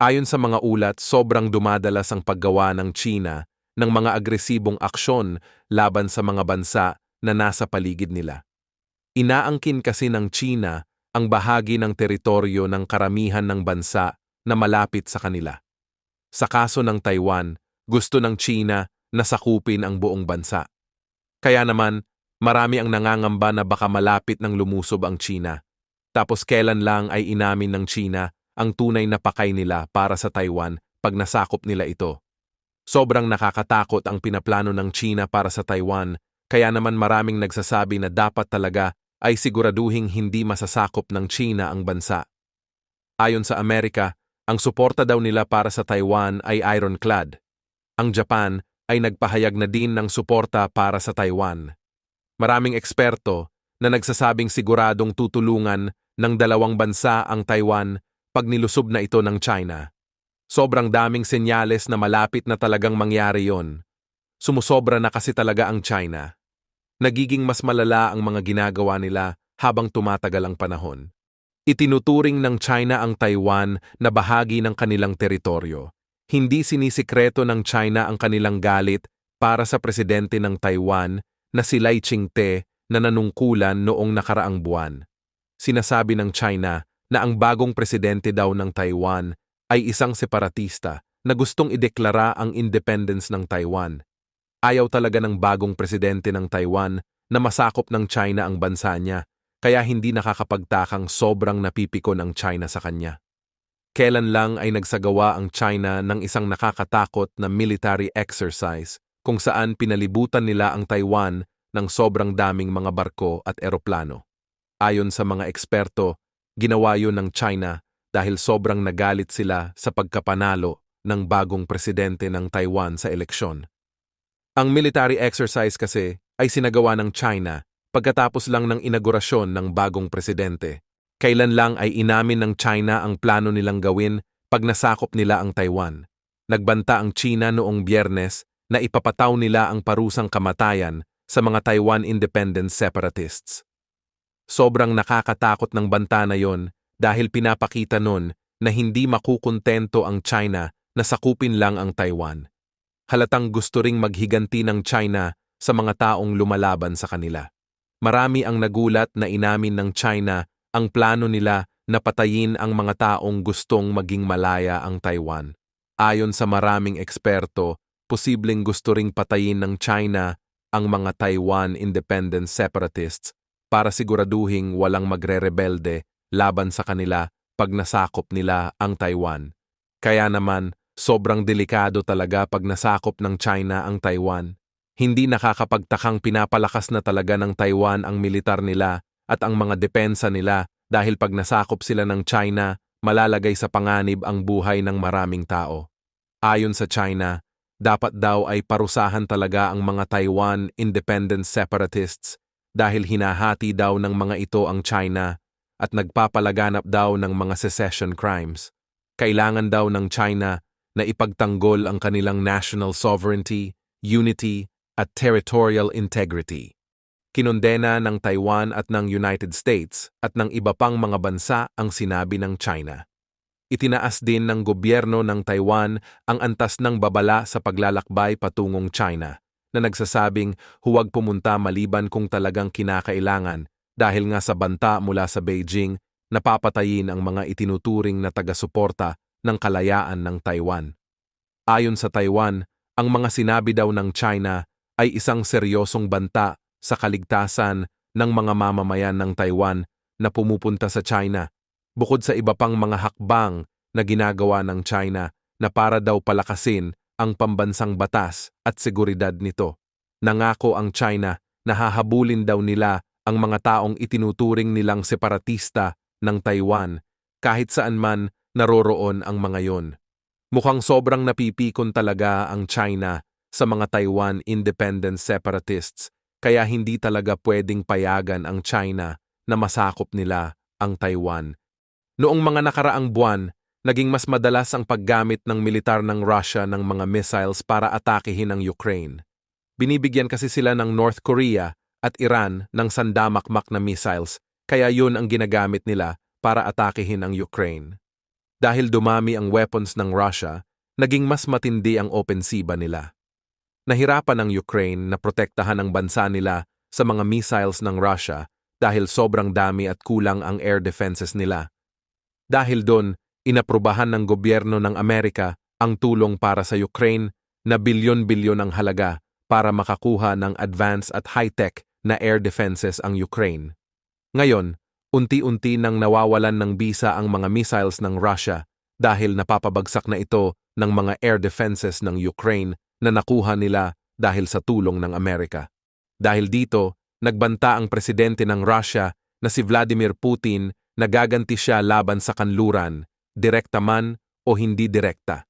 Ayon sa mga ulat, sobrang dumadalas ang paggawa ng China ng mga agresibong aksyon laban sa mga bansa na nasa paligid nila. Inaangkin kasi ng China ang bahagi ng teritoryo ng karamihan ng bansa na malapit sa kanila. Sa kaso ng Taiwan, gusto ng China na sakupin ang buong bansa. Kaya naman, marami ang nangangamba na baka malapit ng lumusob ang China. Tapos kailan lang ay inamin ng China ang tunay na pakay nila para sa Taiwan pag nasakop nila ito. Sobrang nakakatakot ang pinaplano ng China para sa Taiwan, kaya naman maraming nagsasabi na dapat talaga ay siguraduhing hindi masasakop ng China ang bansa. Ayon sa Amerika, ang suporta daw nila para sa Taiwan ay ironclad. Ang Japan ay nagpahayag na din ng suporta para sa Taiwan. Maraming eksperto na nagsasabing siguradong tutulungan ng dalawang bansa ang Taiwan pag nilusob na ito ng China. Sobrang daming senyales na malapit na talagang mangyari yon. Sumusobra na kasi talaga ang China. Nagiging mas malala ang mga ginagawa nila habang tumatagal ang panahon. Itinuturing ng China ang Taiwan na bahagi ng kanilang teritoryo. Hindi sinisikreto ng China ang kanilang galit para sa presidente ng Taiwan na si Lai Ching-te na nanungkulan noong nakaraang buwan. Sinasabi ng China na ang bagong presidente daw ng Taiwan ay isang separatista na gustong ideklara ang independence ng Taiwan. Ayaw talaga ng bagong presidente ng Taiwan na masakop ng China ang bansa niya, kaya hindi nakakapagtakang sobrang napipikon ang China sa kanya. Kailan lang ay nagsagawa ang China ng isang nakakatakot na military exercise kung saan pinalibutan nila ang Taiwan ng sobrang daming mga barko at eroplano. Ayon sa mga eksperto, Ginawa yun ng China dahil sobrang nagalit sila sa pagkapanalo ng bagong presidente ng Taiwan sa eleksyon. Ang military exercise kasi ay sinagawa ng China pagkatapos lang ng inaugurasyon ng bagong presidente. Kailan lang ay inamin ng China ang plano nilang gawin pag nasakop nila ang Taiwan. Nagbanta ang China noong biyernes na ipapataw nila ang parusang kamatayan sa mga Taiwan independent separatists. Sobrang nakakatakot ng banta na yon dahil pinapakita nun na hindi makukontento ang China na sakupin lang ang Taiwan. Halatang gusto ring maghiganti ng China sa mga taong lumalaban sa kanila. Marami ang nagulat na inamin ng China ang plano nila na patayin ang mga taong gustong maging malaya ang Taiwan. Ayon sa maraming eksperto, posibleng gusto ring patayin ng China ang mga Taiwan independent separatists para siguraduhing walang magre-rebelde laban sa kanila pag nasakop nila ang Taiwan. Kaya naman, sobrang delikado talaga pag nasakop ng China ang Taiwan. Hindi nakakapagtakang pinapalakas na talaga ng Taiwan ang militar nila at ang mga depensa nila dahil pag nasakop sila ng China, malalagay sa panganib ang buhay ng maraming tao. Ayon sa China, dapat daw ay parusahan talaga ang mga Taiwan independent separatists dahil hinahati daw ng mga ito ang China at nagpapalaganap daw ng mga secession crimes. Kailangan daw ng China na ipagtanggol ang kanilang national sovereignty, unity, at territorial integrity. Kinondena ng Taiwan at ng United States at ng iba pang mga bansa ang sinabi ng China. Itinaas din ng gobyerno ng Taiwan ang antas ng babala sa paglalakbay patungong China na nagsasabing huwag pumunta maliban kung talagang kinakailangan dahil nga sa banta mula sa Beijing napapatayin ang mga itinuturing na taga-suporta ng kalayaan ng Taiwan. Ayon sa Taiwan, ang mga sinabi daw ng China ay isang seryosong banta sa kaligtasan ng mga mamamayan ng Taiwan na pumupunta sa China, bukod sa iba pang mga hakbang na ginagawa ng China na para daw palakasin ang pambansang batas at seguridad nito. Nangako ang China na hahabulin daw nila ang mga taong itinuturing nilang separatista ng Taiwan kahit saan man naroroon ang mga yon. Mukhang sobrang napipikon talaga ang China sa mga Taiwan independent separatists kaya hindi talaga pwedeng payagan ang China na masakop nila ang Taiwan. Noong mga nakaraang buwan, naging mas madalas ang paggamit ng militar ng Russia ng mga missiles para atakehin ang Ukraine. Binibigyan kasi sila ng North Korea at Iran ng sandamakmak na missiles, kaya yun ang ginagamit nila para atakehin ang Ukraine. dahil dumami ang weapons ng Russia, naging mas matindi ang opensiba nila. Nahirapan ang Ukraine na protektahan ang bansa nila sa mga missiles ng Russia dahil sobrang dami at kulang ang air defenses nila. Dahil doon, inaprubahan ng gobyerno ng Amerika ang tulong para sa Ukraine na bilyon-bilyon ang halaga para makakuha ng advanced at high-tech na air defenses ang Ukraine. Ngayon, unti-unti nang nawawalan ng bisa ang mga missiles ng Russia dahil napapabagsak na ito ng mga air defenses ng Ukraine na nakuha nila dahil sa tulong ng Amerika. Dahil dito, nagbanta ang presidente ng Russia na si Vladimir Putin na gaganti siya laban sa kanluran, direkta man o hindi direkta.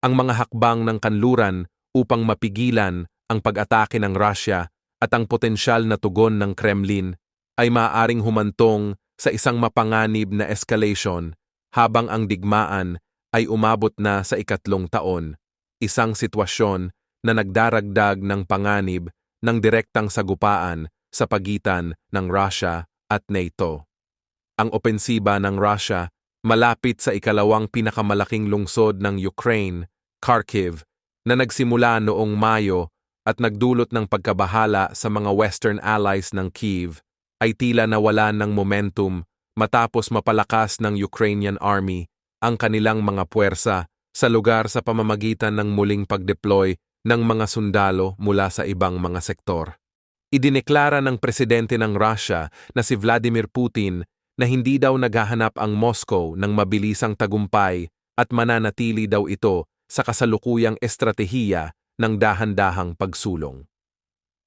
Ang mga hakbang ng kanluran upang mapigilan ang pag-atake ng Russia at ang potensyal na tugon ng Kremlin ay maaaring humantong sa isang mapanganib na escalation habang ang digmaan ay umabot na sa ikatlong taon, isang sitwasyon na nagdaragdag ng panganib ng direktang sagupaan sa pagitan ng Russia at NATO. Ang opensiba ng Russia malapit sa ikalawang pinakamalaking lungsod ng Ukraine, Kharkiv, na nagsimula noong Mayo at nagdulot ng pagkabahala sa mga Western allies ng Kiev ay tila nawala ng momentum matapos mapalakas ng Ukrainian Army ang kanilang mga puwersa sa lugar sa pamamagitan ng muling pagdeploy ng mga sundalo mula sa ibang mga sektor. Idineklara ng presidente ng Russia na si Vladimir Putin na hindi daw naghahanap ang Moscow ng mabilisang tagumpay at mananatili daw ito sa kasalukuyang estratehiya ng dahan-dahang pagsulong.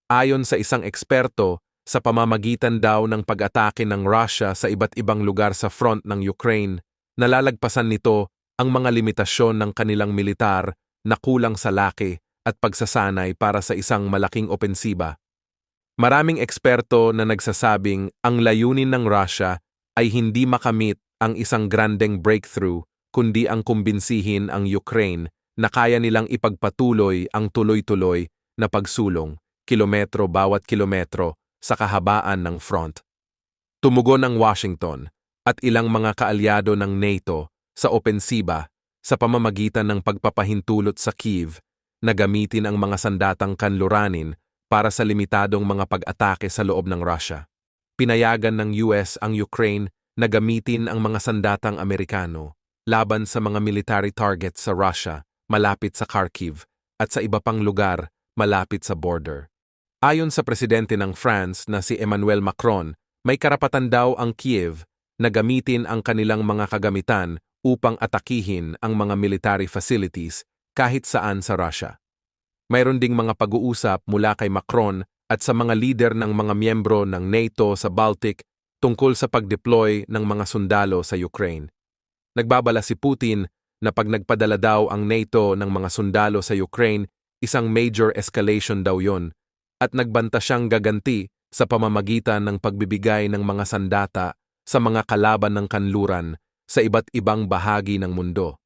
Ayon sa isang eksperto, sa pamamagitan daw ng pag-atake ng Russia sa iba't ibang lugar sa front ng Ukraine, nalalagpasan nito ang mga limitasyon ng kanilang militar na kulang sa laki at pagsasanay para sa isang malaking opensiba. Maraming eksperto na nagsasabing ang layunin ng Russia ay hindi makamit ang isang grandeng breakthrough kundi ang kumbinsihin ang Ukraine na kaya nilang ipagpatuloy ang tuloy-tuloy na pagsulong, kilometro bawat kilometro, sa kahabaan ng front. Tumugon ang Washington at ilang mga kaalyado ng NATO sa opensiba sa pamamagitan ng pagpapahintulot sa Kiev na gamitin ang mga sandatang kanluranin para sa limitadong mga pag-atake sa loob ng Russia. Pinayagan ng US ang Ukraine na gamitin ang mga sandatang Amerikano laban sa mga military targets sa Russia malapit sa Kharkiv at sa iba pang lugar malapit sa border. Ayon sa presidente ng France na si Emmanuel Macron, may karapatan daw ang Kiev na gamitin ang kanilang mga kagamitan upang atakihin ang mga military facilities kahit saan sa Russia. Mayroon ding mga pag-uusap mula kay Macron at sa mga leader ng mga miyembro ng NATO sa Baltic tungkol sa pag-deploy ng mga sundalo sa Ukraine. Nagbabala si Putin na pag nagpadala daw ang NATO ng mga sundalo sa Ukraine, isang major escalation daw yon at nagbanta siyang gaganti sa pamamagitan ng pagbibigay ng mga sandata sa mga kalaban ng kanluran sa iba't ibang bahagi ng mundo.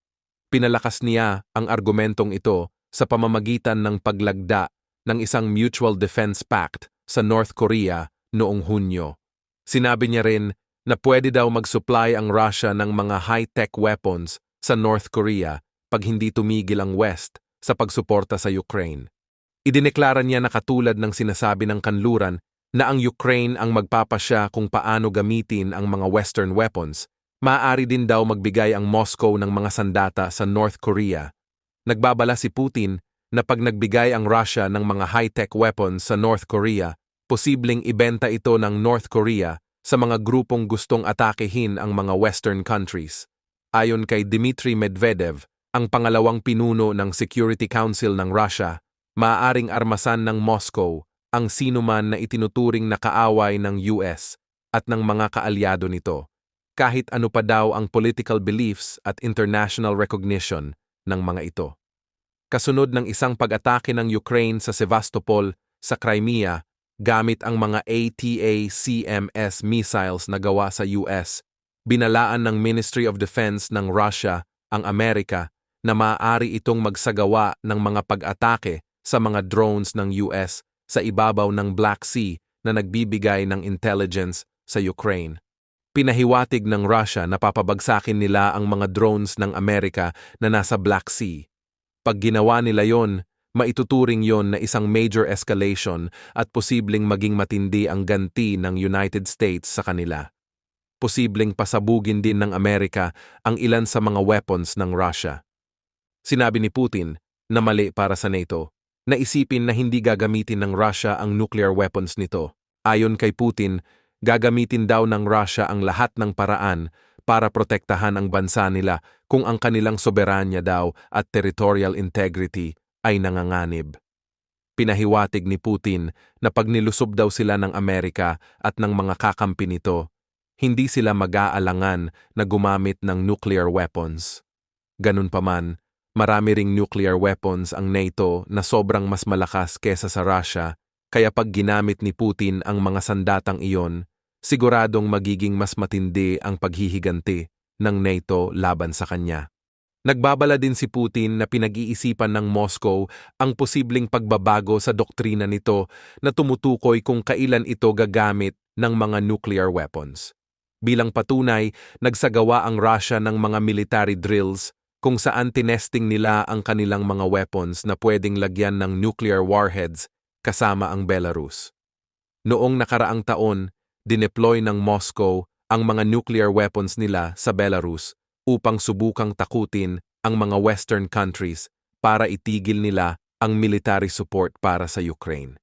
Pinalakas niya ang argumentong ito sa pamamagitan ng paglagda ng isang Mutual Defense Pact sa North Korea noong Hunyo. Sinabi niya rin na pwede daw mag-supply ang Russia ng mga high-tech weapons sa North Korea pag hindi tumigil ang West sa pagsuporta sa Ukraine. Idineklara niya na katulad ng sinasabi ng kanluran na ang Ukraine ang magpapasya kung paano gamitin ang mga Western weapons, maaari din daw magbigay ang Moscow ng mga sandata sa North Korea. Nagbabala si Putin na pag nagbigay ang Russia ng mga high-tech weapons sa North Korea, posibleng ibenta ito ng North Korea sa mga grupong gustong atakehin ang mga Western countries. Ayon kay Dmitry Medvedev, ang pangalawang pinuno ng Security Council ng Russia, maaaring armasan ng Moscow ang sinuman na itinuturing na kaaway ng US at ng mga kaalyado nito, kahit ano pa daw ang political beliefs at international recognition ng mga ito. Kasunod ng isang pag-atake ng Ukraine sa Sevastopol sa Crimea gamit ang mga ATA-CMS missiles na gawa sa US, binalaan ng Ministry of Defense ng Russia ang Amerika na maaari itong magsagawa ng mga pag-atake sa mga drones ng US sa ibabaw ng Black Sea na nagbibigay ng intelligence sa Ukraine. Pinahiwatig ng Russia na papabagsakin nila ang mga drones ng Amerika na nasa Black Sea. Pag ginawa nila yon, maituturing yon na isang major escalation at posibleng maging matindi ang ganti ng United States sa kanila. Posibleng pasabugin din ng Amerika ang ilan sa mga weapons ng Russia. Sinabi ni Putin na mali para sa NATO, na isipin na hindi gagamitin ng Russia ang nuclear weapons nito. Ayon kay Putin, gagamitin daw ng Russia ang lahat ng paraan para protektahan ang bansa nila kung ang kanilang soberanya daw at territorial integrity ay nanganganib. Pinahiwatig ni Putin na pag nilusob daw sila ng Amerika at ng mga kakampi nito, hindi sila mag-aalangan na gumamit ng nuclear weapons. Ganun pa man, marami ring nuclear weapons ang NATO na sobrang mas malakas kesa sa Russia, kaya pag ginamit ni Putin ang mga sandatang iyon, siguradong magiging mas matindi ang paghihiganti ng NATO laban sa kanya. Nagbabala din si Putin na pinag-iisipan ng Moscow ang posibleng pagbabago sa doktrina nito na tumutukoy kung kailan ito gagamit ng mga nuclear weapons. Bilang patunay, nagsagawa ang Russia ng mga military drills kung saan tinesting nila ang kanilang mga weapons na pwedeng lagyan ng nuclear warheads kasama ang Belarus. Noong nakaraang taon, dineploy ng Moscow ang mga nuclear weapons nila sa Belarus upang subukang takutin ang mga Western countries para itigil nila ang military support para sa Ukraine.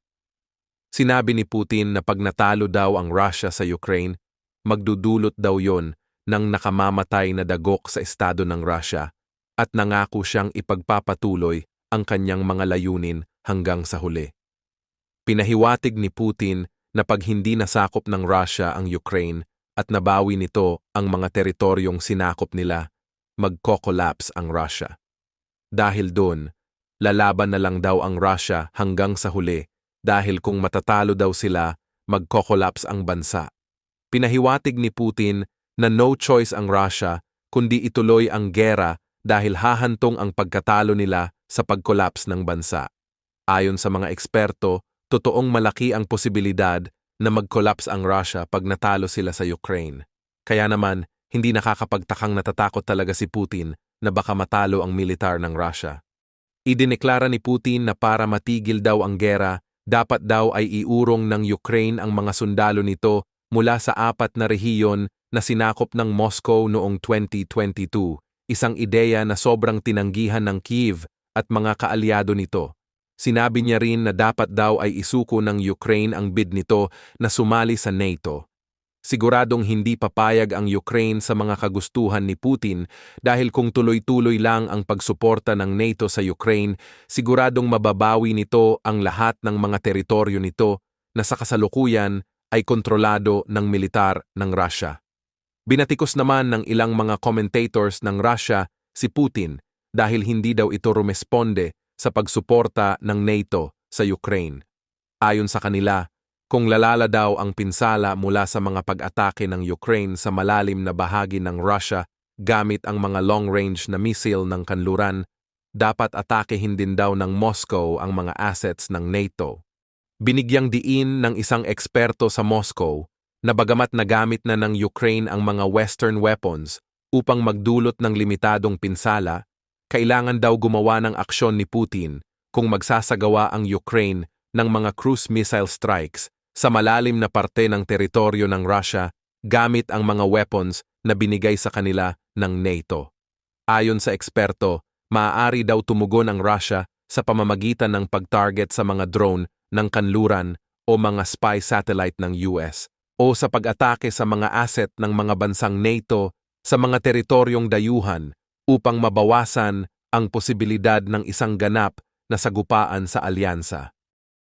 Sinabi ni Putin na pag natalo daw ang Russia sa Ukraine, magdudulot daw yon ng nakamamatay na dagok sa estado ng Russia at nangako siyang ipagpapatuloy ang kanyang mga layunin hanggang sa huli. Pinahiwatig ni Putin na pag hindi nasakop ng Russia ang Ukraine at nabawi nito ang mga teritoryong sinakop nila, magko-collapse ang Russia. Dahil doon, lalaban na lang daw ang Russia hanggang sa huli dahil kung matatalo daw sila, magko-collapse ang bansa. Pinahiwatig ni Putin na no choice ang Russia kundi ituloy ang gera dahil hahantong ang pagkatalo nila sa pag-collapse ng bansa. Ayon sa mga eksperto, totoong malaki ang posibilidad na mag-collapse ang Russia pag natalo sila sa Ukraine. Kaya naman, hindi nakakapagtakang natatakot talaga si Putin na baka matalo ang militar ng Russia. Idineklara ni Putin na para matigil daw ang gera, dapat daw ay iurong ng Ukraine ang mga sundalo nito mula sa apat na rehiyon na sinakop ng Moscow noong 2022, isang ideya na sobrang tinanggihan ng Kiev at mga kaalyado nito. Sinabi niya rin na dapat daw ay isuko ng Ukraine ang bid nito na sumali sa NATO. Siguradong hindi papayag ang Ukraine sa mga kagustuhan ni Putin dahil kung tuloy-tuloy lang ang pagsuporta ng NATO sa Ukraine, siguradong mababawi nito ang lahat ng mga teritoryo nito na sa kasalukuyan ay kontrolado ng militar ng Russia. Binatikos naman ng ilang mga commentators ng Russia si Putin dahil hindi daw ito rumesponde sa pagsuporta ng NATO sa Ukraine. Ayon sa kanila, kung lalala daw ang pinsala mula sa mga pag-atake ng Ukraine sa malalim na bahagi ng Russia gamit ang mga long-range na missile ng kanluran, dapat atakehin din daw ng Moscow ang mga assets ng NATO. Binigyang diin ng isang eksperto sa Moscow na bagamat nagamit na ng Ukraine ang mga Western weapons upang magdulot ng limitadong pinsala, kailangan daw gumawa ng aksyon ni Putin kung magsasagawa ang Ukraine ng mga cruise missile strikes sa malalim na parte ng teritoryo ng Russia gamit ang mga weapons na binigay sa kanila ng NATO. Ayon sa eksperto, maaari daw tumugon ang Russia sa pamamagitan ng pag-target sa mga drone ng kanluran o mga spy satellite ng US o sa pag-atake sa mga asset ng mga bansang NATO sa mga teritoryong dayuhan upang mabawasan ang posibilidad ng isang ganap na sagupaan sa alyansa.